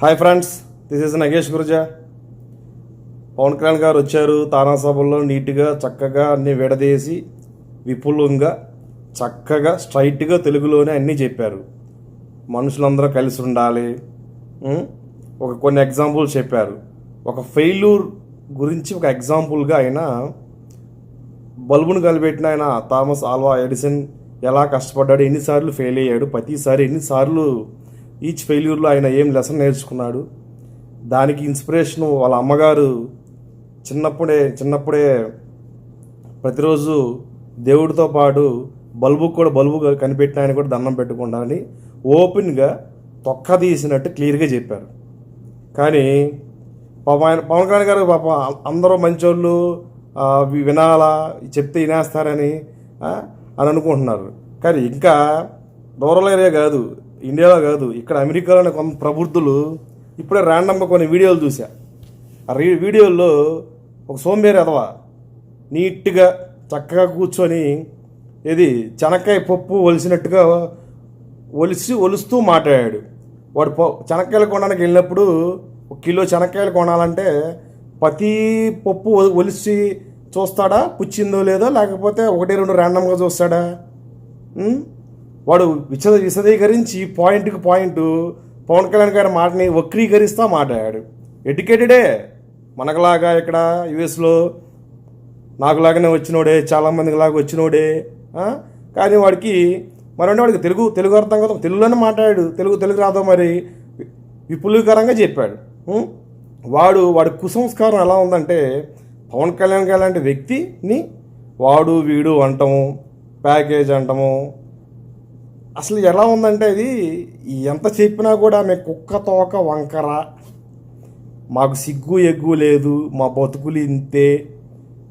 Hi friends this is Nagesh Guruja Pawan Kalyan garu వచ్చారు తానా సభల్లో నీట్గా చక్కగా అన్ని విడదీసి విపులంగా చక్కగా స్ట్రైట్గా తెలుగులోనే అన్నీ చెప్పారు. మనుషులందరూ కలిసి ఉండాలి ఒక కొన్ని ఎగ్జాంపుల్స్ చెప్పారు. ఒక ఫెయిల్యూర్ గురించి ఒక ఎగ్జాంపుల్గా ఆయన బల్బును కలిపెట్టిన ఆయన థామస్ ఆల్వా ఎడిసన్ ఎలా కష్టపడ్డాడు ఎన్నిసార్లు ఫెయిల్ అయ్యాడు ప్రతిసారి ఎన్నిసార్లు ఈచ్ ఫెయిల్యూర్లో ఆయన ఏం లెసన్ నేర్చుకున్నాడు? దానికి ఇన్స్పిరేషన్ వాళ్ళ అమ్మగారు చిన్నప్పుడే చిన్నప్పుడే ప్రతిరోజు దేవుడితో పాటు బల్బు కూడా బల్బు కనిపెట్టిన ఆయన కూడా దండం పెట్టుకుంటానని ఓపెన్గా తొక్క తీసినట్టు క్లియర్గా చెప్పారు. కానీ పాప ఆయన పవన్ కళ్యాణ్ గారు పాప అందరూ మంచోళ్ళు వినాలా చెప్తే వినేస్తారని అని అనుకుంటున్నారు. కానీ ఇంకా రూరల్ ఏరియా కాదు. ఇండియాలో కాదు ఇక్కడ అమెరికాలోని కొంత ప్రబుద్ధులు ఇప్పుడే ర్యాండమ్గా కొన్ని వీడియోలు చూసా ఆ రీ వీడియోల్లో ఒక సోంబేరి అదవా నీట్గా చక్కగా కూర్చొని ఇది చెనక్కాయ పప్పు ఒలిసినట్టుగా ఒలిసి ఒలుస్తూ మాట్లాడాడు. వాడు చెనక్కాయలు కొనడానికి వెళ్ళినప్పుడు ఒక కిలో చెనక్కాయలు కొనాలంటే ప్రతి పప్పు ఒలిసి చూస్తాడా పుచ్చిందో లేదో లేకపోతే ఒకటి రెండు ర్యాండమ్గా చూస్తాడా? వాడు విచద విశదీకరించి పాయింట్కి పాయింట్ పవన్ కళ్యాణ్ గారి మాటని వక్రీకరిస్తూ మాట్లాడాడు. ఎడ్యుకేటెడే మనకులాగా ఇక్కడ యుఎస్లో నాకులాగానే వచ్చినోడే చాలామందికి లాగా వచ్చినోడే కానీ వాడికి మరంటే వాడికి తెలుగు తెలుగు అర్థం కదా తెలుగులోనే మాట్లాడాడు. తెలుగు తెలుగు రాదో మరి విపులీకరంగా చెప్పాడు. వాడు వాడి కుసంస్కారం ఎలా ఉందంటే పవన్ కళ్యాణ్ గారి లాంటి వ్యక్తిని వాడు వీడు అంటము ప్యాకేజ్ అంటము అసలు ఎలా ఉందంటే ఇది ఎంత చెప్పినా కూడా మేము కుక్క తోక వంకర. మాకు సిగ్గు ఎగ్గు లేదు మా బతుకులు ఇంతే.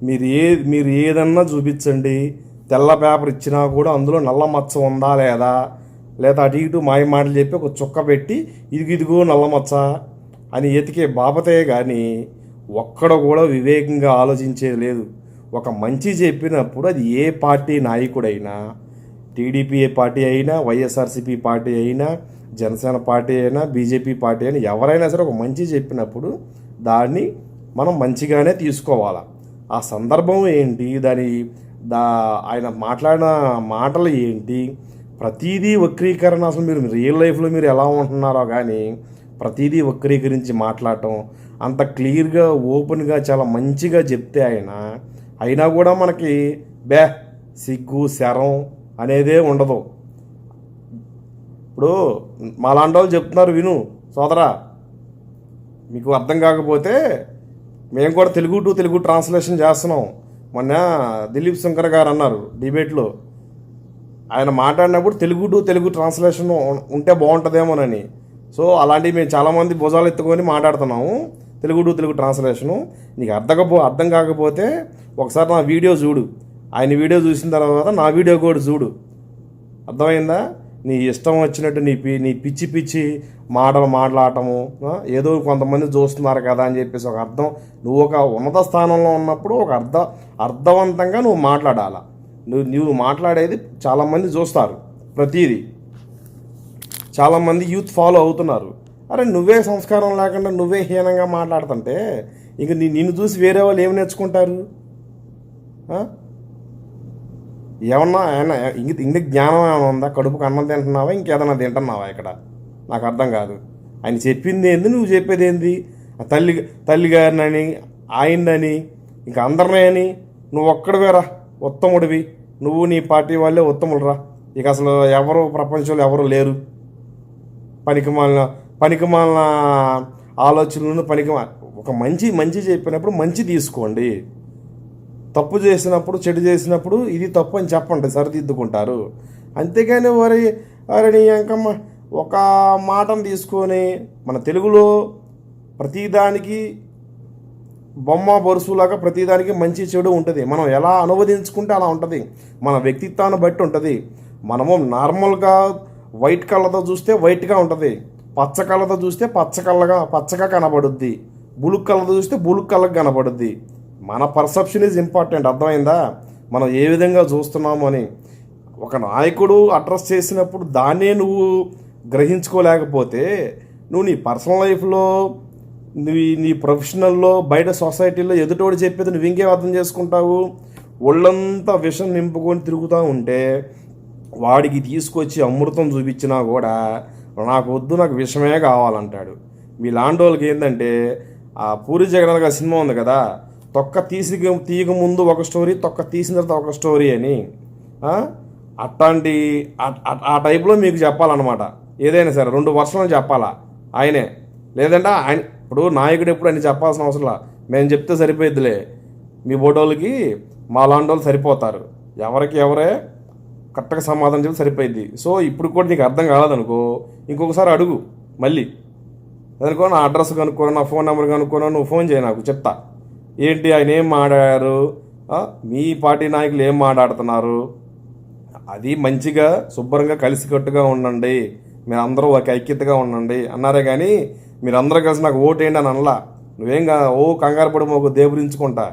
మీరు ఏ మీరు ఏదన్నా చూపించండి. తెల్ల పేపర్ ఇచ్చినా కూడా అందులో నల్ల మచ్చ ఉందా లేదా? లేదా అటు ఇటు మాయ మాటలు చెప్పి ఒక చుక్క పెట్టి ఇదిగు ఇదిగో నల్ల మచ్చ అని ఎతికే బాపతే కానీ ఒక్కడ కూడా వివేకంగా ఆలోచించేది లేదు. ఒక మంచి చెప్పినప్పుడు అది ఏ పార్టీ నాయకుడైనా టీడీపీ పార్టీ అయినా వైఎస్ఆర్సీపీ పార్టీ అయినా జనసేన పార్టీ అయినా బీజేపీ పార్టీ అయినా ఎవరైనా సరే ఒక మంచి చెప్పినప్పుడు దాన్ని మనం మంచిగానే తీసుకోవాలి. ఆ సందర్భం ఏంటి? దాని దా ఆయన మాట్లాడిన మాటలు ఏంటి? ప్రతీదీ వక్రీకరణ అసలు మీరు రియల్ లైఫ్లో మీరు ఎలా ఉంటున్నారో కానీ ప్రతిదీ వక్రీకరించి మాట్లాడటం అంత క్లియర్గా ఓపెన్గా చాలా మంచిగా చెప్తే ఆయన అయినా కూడా మనకి బే సిగ్గు శరం అనేదే ఉండదు. ఇప్పుడు మాలాంటి వాళ్ళు చెప్తున్నారు విను సోదరా. మీకు అర్థం కాకపోతే మేము కూడా తెలుగు టు తెలుగు ట్రాన్స్లేషన్ చేస్తున్నాం. మొన్న దిలీప్ శంకర్ గారు అన్నారు డిబేట్లో. ఆయన మాట్లాడినప్పుడు తెలుగు టు తెలుగు ట్రాన్స్లేషన్ ఉంటే బాగుంటుందేమోనని. సో అలాంటివి మేము చాలామంది భుజాలు ఎత్తుకొని మాట్లాడుతున్నాము తెలుగు టు తెలుగు ట్రాన్స్లేషను. నీకు అర్థకపో అర్థం కాకపోతే ఒకసారి నా వీడియో చూడు. ఆయన వీడియో చూసిన తర్వాత నా వీడియో కూడా చూడు. అర్థమైందా? నీ ఇష్టం వచ్చినట్టు నీ పి నీ పిచ్చి పిచ్చి మాటలు మాట్లాడటము ఏదో కొంతమంది చూస్తున్నారు కదా అని చెప్పేసి ఒక అర్థం. నువ్వు ఒక ఉన్నత స్థానంలో ఉన్నప్పుడు ఒక అర్థ అర్థవంతంగా నువ్వు మాట్లాడాల? నువ్వు నువ్వు మాట్లాడేది చాలామంది చూస్తారు ప్రతిదీ. చాలామంది యూత్ ఫాలో అవుతున్నారు. అరే నువ్వే సంస్కారం లేకుండా నువ్వే హీనంగా మాట్లాడుతుంటే ఇంక నిన్ను చూసి వేరే వాళ్ళు ఏమి నేర్చుకుంటారు? ఏమన్నా ఏమన్నా ఇంక ఇంక జ్ఞానం ఏమైనా ఉందా? కడుపుకు అన్నం తింటున్నావా? ఇంకేదన్నా తింటున్నావా ఇక్కడ? నాకు అర్థం కాదు. ఆయన చెప్పింది ఏంది? నువ్వు చెప్పేది ఏంది? ఆ తల్లి తల్లి గారినని ఆయనని ఇంక అందరినీ అని. నువ్వు ఒక్కడివేరా ఉత్తముడివి. నువ్వు నీ పార్టీ వాళ్ళే ఉత్తముడురా ఇక అసలు ఎవరు ప్రపంచంలో ఎవరు లేరు. పనికిమాలిన పనికిమాలిన ఆలోచనలను పనికి ఒక మంచి మంచి చెప్పినప్పుడు మంచి తీసుకోండి. తప్పు చేసినప్పుడు చెడు చేసినప్పుడు ఇది తప్పు అని చెప్పండి సరిదిద్దుకుంటారు. అంతేగాని వారి అరే ఇంకమ్మ ఒక మాటను తీసుకొని మన తెలుగులో ప్రతిదానికి బొమ్మ బరుసులాగా ప్రతిదానికి మంచి చెడు ఉంటుంది. మనం ఎలా అనువదించుకుంటే అలా ఉంటుంది. మన వ్యక్తిత్వాన్ని బట్టి ఉంటుంది. మనము నార్మల్గా వైట్ కళ్ళతో చూస్తే వైట్గా ఉంటుంది. పచ్చ కళ్ళతో చూస్తే పచ్చ కళ్ళగా పచ్చగా కనబడుద్ది. బులుక్ కళ్ళతో చూస్తే బులుక్ కళ్ళకు కనబడుద్ది. మన పర్సెప్షన్ ఈజ్ ఇంపార్టెంట్ అర్థమైందా? మనం ఏ విధంగా చూస్తున్నాము అని. ఒక నాయకుడు అడ్రస్ చేసినప్పుడు దాన్నే నువ్వు గ్రహించుకోలేకపోతే నువ్వు నీ పర్సనల్ లైఫ్లో నీ నీ ప్రొఫెషనల్లో బయట సొసైటీలో ఎదుటోడు చెప్పేది నువ్వు ఇంకేం అర్థం చేసుకుంటావు? ఒళ్ళంతా విషం నింపుకొని తిరుగుతూ ఉంటే వాడికి తీసుకొచ్చి అమృతం చూపించినా కూడా నాకు వద్దు నాకు విషమే కావాలంటాడు. మీ లాంటి వాళ్ళకి ఏంటంటే ఆ పూరి జగన్నాథ్ గారి సినిమా ఉంది కదా తొక్క తీసి తీయక ముందు ఒక స్టోరీ తొక్క తీసిన తర్వాత ఒక స్టోరీ అని. అట్లాంటి ఆ- ఆ టైప్లో మీకు చెప్పాలన్నమాట. ఏదైనా సరే రెండు వర్షాలు చెప్పాలా? ఆయనే. లేదంటే ఆయన ఇప్పుడు నాయకుడు ఎప్పుడు అని చెప్పాల్సిన అవసరం మేము చెప్తే సరిపోయిద్దిలే. మీ బోటోళ్ళకి మా లాంటి వాళ్ళు సరిపోతారు. ఎవరికి ఎవరే కరెక్ట్గా సమాధానం చెప్పి సరిపోయింది సో ఇప్పుడు కూడా నీకు అర్థం కాలేదనుకో ఇంకొకసారి అడుగు మళ్ళీ. అనుకో నా అడ్రస్ కనుక్కో నా ఫోన్ నెంబర్ కనుక్కోనో నువ్వు ఫోన్ చేయి నాకు చెప్తా. ఏంటి ఆయన ఏం మాట్లాడారు మీ పార్టీ నాయకులు ఏం మాట్లాడుతున్నారు? అది మంచిగా శుభ్రంగా కలిసికట్టుగా ఉండండి. మీరందరూ ఒక ఐక్యతగా ఉండండి. అన్నారే కానీ మీరందరూ కలిసి నాకు ఓటేయండి అని అనలా. నువ్వేం కా- ఓ కంగారు పడి మాకు దేవురించుకుంటా.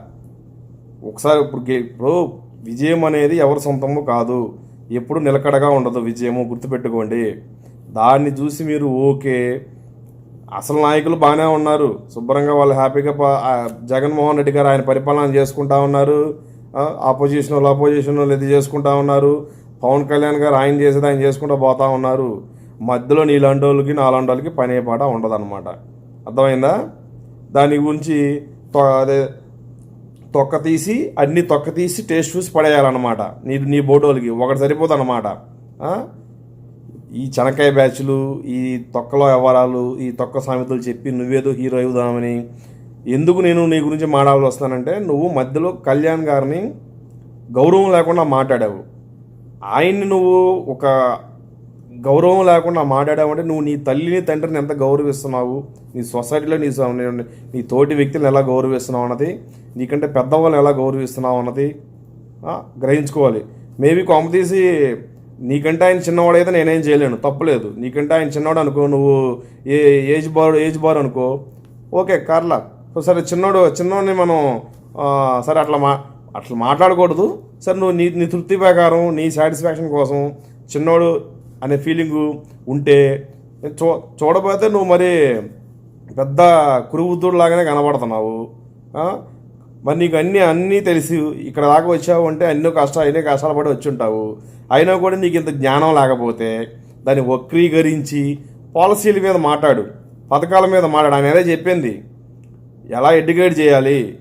ఒకసారి ఇప్పుడు ఇప్పుడు విజయం అనేది ఎవరి సొంతము కాదు. ఎప్పుడు నిలకడగా ఉండదు విజయము గుర్తుపెట్టుకోండి. దాన్ని చూసి మీరు ఓకే. అసలు నాయకులు బాగానే ఉన్నారు. శుభ్రంగా వాళ్ళు హ్యాపీగా జగన్మోహన్ రెడ్డి గారు ఆయన పరిపాలన చేసుకుంటా ఉన్నారు. ఆపోజిషన్ వాళ్ళు ఆపోజిషన్ వాళ్ళు ఇది చేసుకుంటా ఉన్నారు. పవన్ కళ్యాణ్ గారు ఆయన చేసేది ఆయన చేసుకుంటూ పోతా ఉన్నారు. మధ్యలో నీలాంటి వాళ్ళకి నాలాంటి వాళ్ళకి పనే పాట ఉండదన్నమాట. అర్థమైందా? దాని గురించి తొ- అదే తొక్క తీసి అన్ని తొక్క తీసి టేస్ట్ చూసి పడేయాలన్నమాట. నీ నీ బోటోలకి ఒకటి సరిపోదు అనమాట ఈ చెనక్కాయ బ్యాచ్లు ఈ తొక్కలో వ్యవహారాలు ఈ తొక్క సామెతలు చెప్పి నువ్వేదో హీరో అవుదామని ఎందుకు నేను నీ గురించి మాట్లాడాల్సి వస్తానంటే నువ్వు మధ్యలో కళ్యాణ్ గారిని గౌరవం లేకుండా మాట్లాడావు. ఆయన్ని నువ్వు ఒక గౌరవం లేకుండా మాట్లాడావంటే నువ్వు నీ తల్లిని తండ్రిని ఎంత గౌరవిస్తున్నావు? నీ సొసైటీలో నీ నీ- తోటి వ్యక్తులను ఎలా గౌరవిస్తున్నావు అన్నది నీకంటే పెద్దవాళ్ళని ఎలా గౌరవిస్తున్నావు అన్నది గ్రహించుకోవాలి. మేబీ కొమ్మ తీసి నీకంటే ఆయన చిన్నవాడైతే నేనేం చేయలేను తప్పలేదు. నీకంటే ఆయన చిన్నవాడు అనుకో నువ్వు ఏ ఏజ్ బార్ ఏజ్ బార్ అనుకో. ఓకే కార్లా. సరే చిన్నోడు చిన్నోడిని మనం సరే అట్లా మా అట్లా మాట్లాడకూడదు. సరే నువ్వు నీ నీ తృప్తి ప్రకారం నీ సాటిస్ఫాక్షన్ కోసం చిన్నోడు అనే ఫీలింగు ఉంటే చూ చూడపోతే నువ్వు మరి పెద్ద కురువుద్దుడు లాగానే కనబడుతున్నావు. మరి నీకు అన్నీ అన్నీ తెలిసి ఇక్కడ దాకా వచ్చావు అంటే ఎన్నో కష్టాలు అన్నీ కష్టాలు పడి వచ్చి ఉంటావు. అయినా కూడా నీకు ఇంత జ్ఞానం లేకపోతే దాన్ని వక్రీకరించి పాలసీల మీద మాట్లాడు పథకాల మీద మాట్లాడు. ఆయన చెప్పింది. ఎలా ఎడ్యుకేట్ చేయాలి?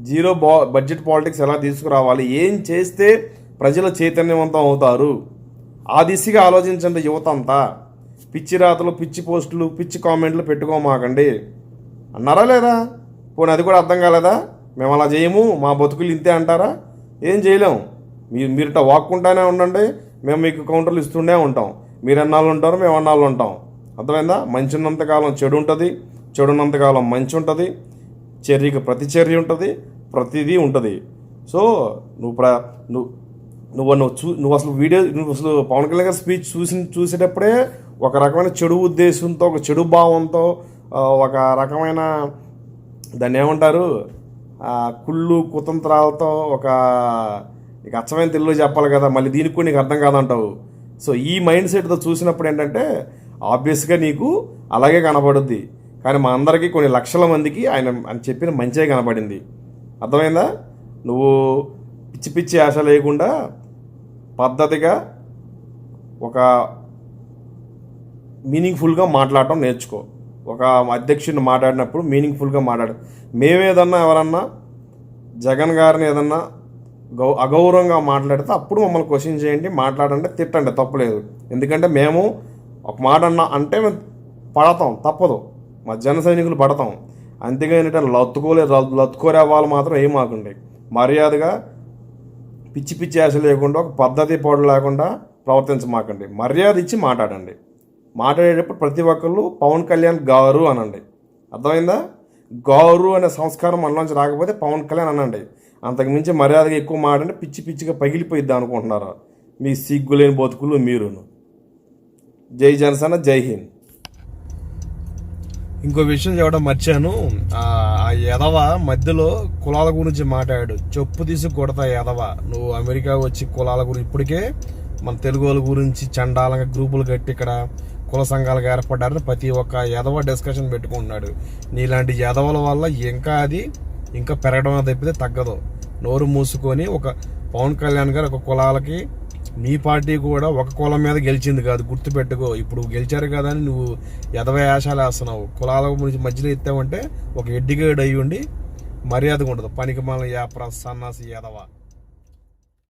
జీరో బా బడ్జెట్ పాలిటిక్స్ ఎలా తీసుకురావాలి? ఏం చేస్తే ప్రజలు చైతన్యవంతం అవుతారు? ఆ దిశగా ఆలోచించండి యువత అంతా. పిచ్చి రాతలు పిచ్చి పోస్టులు పిచ్చి కామెంట్లు పెట్టుకోమాకండి. అన్నారా లేదా? పోనీ అది కూడా అర్థం కాలేదా? మేము అలా చేయము మా బతుకులు ఇంతే అంటారా? ఏం చేయలేము మీరు మీరిట వాక్కుంటానే ఉండండి మేము మీకు కౌంటర్లు ఇస్తూనే ఉంటాం. మీరు ఎన్నాళ్ళు ఉంటారు మేము ఎన్నాళ్ళు ఉంటాం. అర్థమైందా? మంచి ఉన్నంతకాలం చెడు ఉంటుంది చెడు ఉన్నంతకాలం మంచి ఉంటుంది చర్యకి ప్రతి చర్య ఉంటుంది ప్రతిదీ ఉంటుంది. సో నువ్వు ప్ర నువ్వు నువ్వు నువ్వు చూ నువ్వు అసలు వీడియో నువ్వు అసలు పవన్ కళ్యాణ్ గారి స్పీచ్ చూసి చూసేటప్పుడే ఒక రకమైన చెడు ఉద్దేశంతో ఒక చెడు భావంతో ఒక రకమైన దాన్ని ఏమంటారు? కుళ్ళు కుతంత్రాలతో ఒక నీకు అచ్చమైన తెలుగులో చెప్పాలి కదా మళ్ళీ దీనికి కూడా నీకు అర్థం కాదంటావు. సో ఈ మైండ్ సెట్తో చూసినప్పుడు ఏంటంటే ఆబ్వియస్గా నీకు అలాగే కనపడుద్ది కానీ మా అందరికీ కొన్ని లక్షల మందికి ఆయన అని చెప్పిన మంచిగా కనపడింది అర్థమైందా? నువ్వు పిచ్చి పిచ్చి ఆశ లేకుండా పద్ధతిగా ఒక మీనింగ్ఫుల్గా మాట్లాడటం నేర్చుకో. ఒక అధ్యక్షుడిని మాట్లాడినప్పుడు మీనింగ్ఫుల్గా మాట్లాడు. మేమేదన్నా ఎవరన్నా జగన్ గారిని ఏదన్నా గౌ అగౌరవంగా మాట్లాడితే అప్పుడు మమ్మల్ని క్వశ్చన్ చేయండి మాట్లాడండి తిట్టండి తప్పలేదు. ఎందుకంటే మేము ఒక మాట అన్నా అంటే మేము పడతాం తప్పదు. మా జన సైనికులు పడతాం. అంతేగాని లత్తుకోలే లత్తుకోరే వాళ్ళు మాత్రం ఏం మాకుండే. మర్యాదగా పిచ్చి పిచ్చి ఆశ లేకుండా ఒక పద్ధతి పోడు లేకుండా ప్రవర్తించమాకండి మర్యాద ఇచ్చి మాట్లాడండి. మాట్లాడేటప్పుడు ప్రతి ఒక్కళ్ళు పవన్ కళ్యాణ్ గారు అనండి. అర్థమైందా? గారు అనే సంస్కారం మనలోంచి రాకపోతే పవన్ కళ్యాణ్ అనండి. అంతకుమించి మర్యాదగా ఎక్కువ మాట్లాడి పిచ్చి పిచ్చిగా పగిలిపోయిద్దాం అనుకుంటున్నారా? మీ సిగ్గులేని బతుకులు మీరును. జై జనసేన జై హింద్. ఇంకో విషయం చెప్పడం మర్చాను. ఆ ఎదవ మధ్యలో కులాల గురించి మాట్లాడాడు. చెప్పు తీసి కొడతా ఎదవ నువ్వు అమెరికా వచ్చి కులాల గురించి ఇప్పటికే మన తెలుగు వాళ్ళ గురించి చండాలంగా గ్రూపులు కట్టి ఇక్కడ కుల సంఘాలుగా ఏర్పడ్డారని ప్రతి ఒక్క ఎదవ డిస్కషన్ పెట్టుకుంటున్నాడు. నీలాంటి ఎదవల వల్ల ఇంకా అది ఇంకా పెరగడం తప్పితే తగ్గదు. నోరు మూసుకొని ఒక పవన్ కళ్యాణ్ గారు ఒక కులాలకి నీ పార్టీ కూడా ఒక కులం మీద గెలిచింది కాదు గుర్తుపెట్టుకో. ఇప్పుడు గెలిచారు కదా అని నువ్వు ఎదవ వేస్తున్నావు. కులాల గురించి మధ్యలో ఎత్తావంటే ఒక ఎడ్డిగేడ్ అయ్యి ఉండి మర్యాదగా ఉండదు. పనికి మన యా సన్నాసి ఎదవ